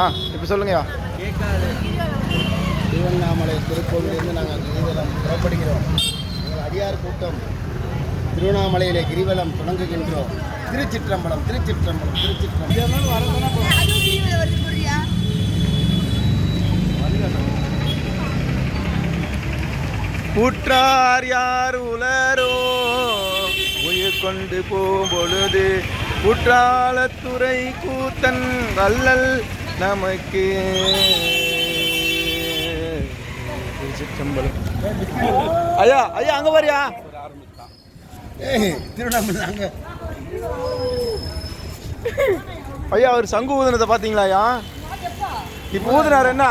ஆ இப்போ சொல்லுங்கய்யா. திருவண்ணாமலை திருக்கோவிலிருந்து நாங்கள் கிரிவலம் புறப்படுகிறோம். எங்கள் அடியார் கூட்டம் திருவண்ணாமலையிலே கிரிவலம் தொடங்குகின்றோம். திருச்சிற்றம்பலம் திருச்சிற்றம்பலம் திருச்சிற்றம்பலம். உற்றார் யார் உலரோ? உயிர் கொண்டு போகும் பொழுது குற்றாலத்துறை கூத்தன் அல்லல் நமக்கு. ஐயா ஐயா அங்க வரியா? ஏய் திருவண்ணாமலை ஐயா அவர் சங்கு ஊதுனதை பார்த்தீங்களா ஐயா? இப்போ ஊதுனார் என்ன?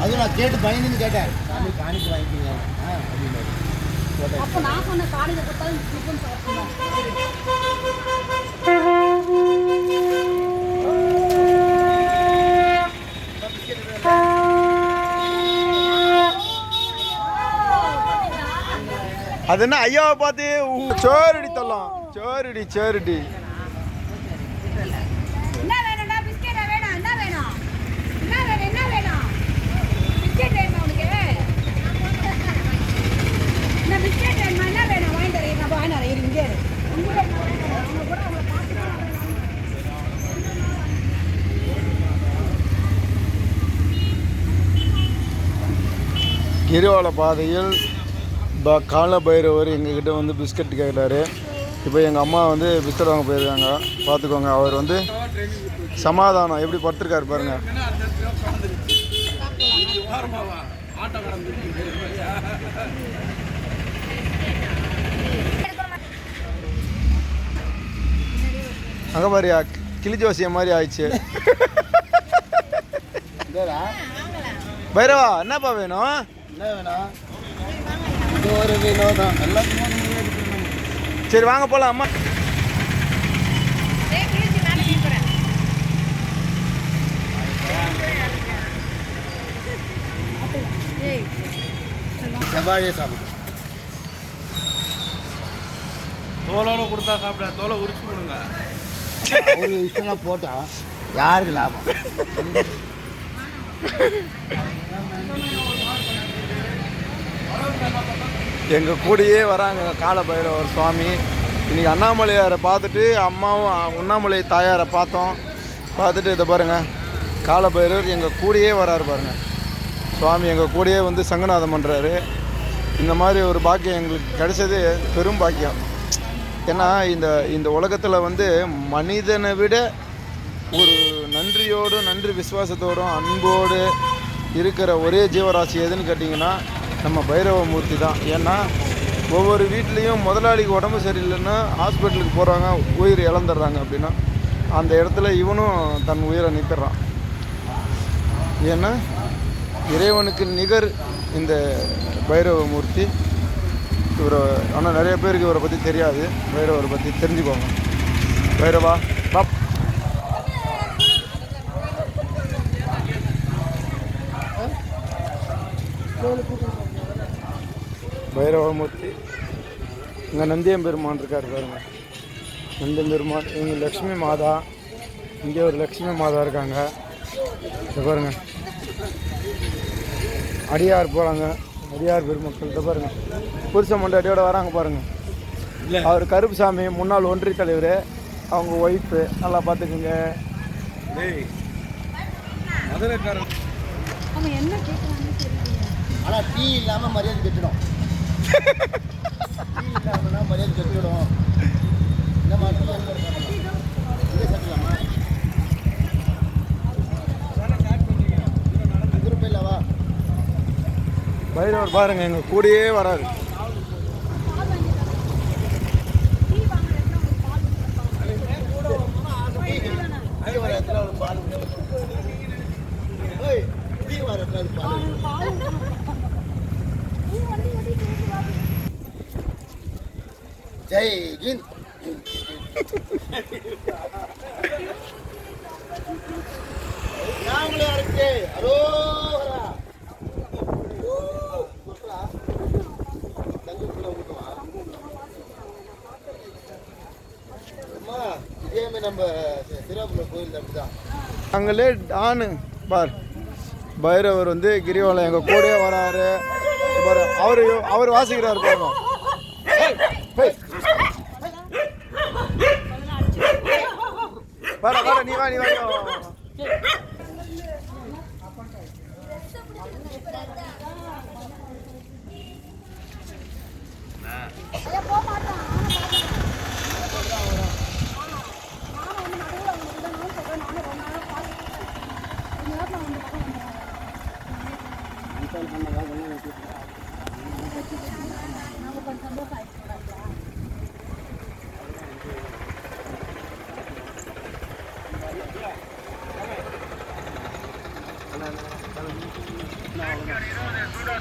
அது நான் கேட்டு பயந்துன்னு கேட்டேன். சாமி காணிக்கு வாங்கிக்கீங்க ஆ அப்படின்னாரு. கேட்டேன் அப்ப நான் சொன்ன காலையில கொடுத்தாலும் டிஃபன் சாப்பிடணும் அது என்ன ஐயாவை பார்த்து ஊ- சேருடி தள்ளலாம் சேருடி சேருடி என்ன வேணும்டா பிஸ்கெட்டா வேணும் என்ன வேணும் என்ன வேணும் என்ன வேணும் பிஸ்கெட் வேணுமா உனக்கு என்ன பிஸ்கெட் வேணுமா என்ன வேணும் வாங்கி தரேன் நான் வாங்கி தரேன் இரு, இங்கே இரு. உங்க கூட நான் வாங்கி தரேன். உங்க கூட அவங்கள பார்த்துட்டு வரேன். கிரிவல பாதையில் ப கால பைரவர் எங்ககிட்ட வந்து பிஸ்கட் கேட்டார் இப்போ எங்கள் அம்மா வந்து பிஸ்கட் வாங்க போயிருக்காங்க. பார்த்துக்கோங்க அவர் வந்து சமாதானம் எப்படி படுத்திருக்காரு பாருங்க. அங்கே பாரியா கிளி ஜோசியம் மாதிரி ஆயிடுச்சு. பைரவா என்னப்பா வேணும்? என்ன வேணும்? ஒரு வினோதம். எல்லாத்துக்கும். சரி வாங்க போகலாம் அம்மா. செவ்வாழையே சாப்பிடும் தோலோட கொடுத்தா சாப்பிட தோலை உரிச்சு கொடுங்க. ஒரு விஷயம் போட்டா யாருக்கு லாபம்? எங்கள் கூடயே வராங்க காலபைரவர் சுவாமி. இன்றைக்கி அண்ணாமலையாரை பார்த்துட்டு அம்மாவும் உண்ணாமலை தாயாரை பார்த்தோம். பார்த்துட்டு இதை பாருங்கள் காலபைரவர் எங்கள் கூடயே வராரு பாருங்கள் சுவாமி எங்கள் கூடயே வந்து சங்கநாதம் பண்ணுறாரு இந்த மாதிரி ஒரு பாக்கியம் எங்களுக்கு கிடைச்சது பெரும் பாக்கியம். ஏன்னா இந்த இந்த உலகத்தில் வந்து மனிதனை விட ஒரு நன்றியோடும் நன்றி விசுவாசத்தோடும் அன்போடு இருக்கிற ஒரே ஜீவராசி எதுன்னு கேட்டிங்கன்னா நம்ம பைரவ மூர்த்தி தான். ஏன்னா ஒவ்வொரு வீட்லேயும் முதலாளிக்கு உடம்பு சரியில்லைன்னா ஹாஸ்பிட்டலுக்கு போகிறாங்க உயிர் இழந்துடுறாங்க அப்படின்னா அந்த இடத்துல இவனும் தன் உயிரை நிற்கிறான் ஏன்னா இறைவனுக்கு நிகர் இந்த பைரவ மூர்த்தி இவரை ஆனால் நிறைய பேருக்கு இவரை பற்றி தெரியாது. பைரவரை பற்றி தெரிஞ்சுக்கோங்க. பைரவா பாப் பைரவமூர்த்தி. இங்கே நந்தியம்பெருமான் இருக்கார் பாருங்க. நந்தியம்பெருமான் இவங்க லக்ஷ்மி மாதா. இங்கே ஒரு லக்ஷ்மி மாதா இருக்காங்க. இதை பாருங்க. அடியார் போகிறாங்க அடியார் பெருமக்கள் இதை பாருங்க. புருஷ மண்டாட்டியோட வராங்க பாருங்க. அவர் கருப்புசாமி முன்னாள் ஒன்றிய தலைவர். அவங்க ஒய்ஃபு நல்லா பார்த்துக்குங்க டேய். மதுரைக்காரன். என்ன கேட்கறான்னு தெரியல ஆனா டீ இல்லாம மரியாதை கெட்டுடும் பைரவர் பாருங்க எங்கள் கூடயே வராது டீ வாங்குறதுல உங்களுக்கு பால் டீ வர இடத்துல ஒரு பால் ஏய், டீ வர இடத்துல ஒரு பால் பால் நீ வண்டி ஓட்டிட்டு வா. ஜெய் ஹிந்த் நாங்களே இருக்கு அரோஹரா தங்கக்குள்ள ஊட்டுவா அம்மா இதே மாதிரி நம்ம திருவாபுரம் கோயில் அப்படிதான். அங்களே டானு பார். பைரவர் வந்து கிரிவலம் எங்கள் கூடயே வராரு. பாரு அவர் அவர் வாசிக்கிறார் பாருங்க ஏய். வாடா வாடா நீ வா நீ வா நீ வா, வா, வா. ஐயா, போக மாட்டான். நானும் பார்த்துக்கிறேன். நானும் வந்து நடுவுல அவங்க விடணும்னு சொல்றேன். நானும் ரொம்ப நேரம் பார்த்துக்கிறேன். கொஞ்ச நேரத்துல வந்து பக்கம் வந்துடுவாங்க. நம்ம கொஞ்சம் சந்தோஷம் ஆயிடுச்சு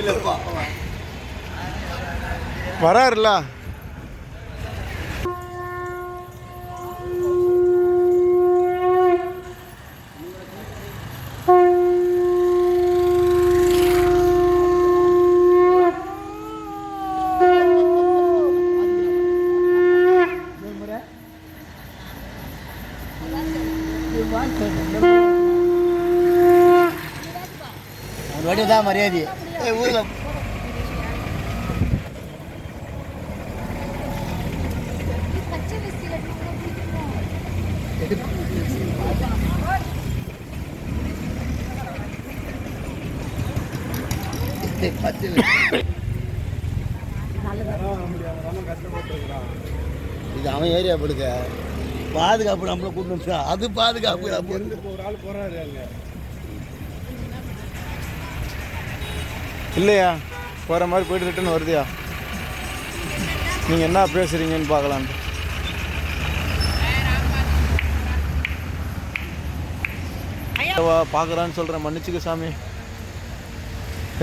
நடக்க முடியலப்பா வராருல்ல ஒரு வாட்டி தான் மரியாதை. ஏய் ஊர்ல இது அவன் ஏரியா படுக்க பாதுகாப்பு நம்மள கூட்டு அது பாதுகாப்பு. ஒரு ஆள் போறாரு அங்க. இல்லையா? போகிற மாதிரி போயிட்டு ரிட்டன் வருதியா? நீங்கள் என்ன பேசுகிறீங்கன்னு பார்க்கலான்ட்டு. பார்க்குறான்னு சொல்கிறேன் மன்னிச்சுக்க சாமி.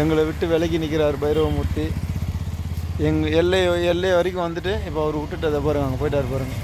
எங்களை விட்டு விலகி நிற்கிறார் பைரவமூர்த்தி. எங்கள் எல்லை எல்லை வரைக்கும் வந்துட்டு இப்போ அவர் விட்டுட்டு அதை பாருங்க அங்கே போயிட்டார் பாருங்கள்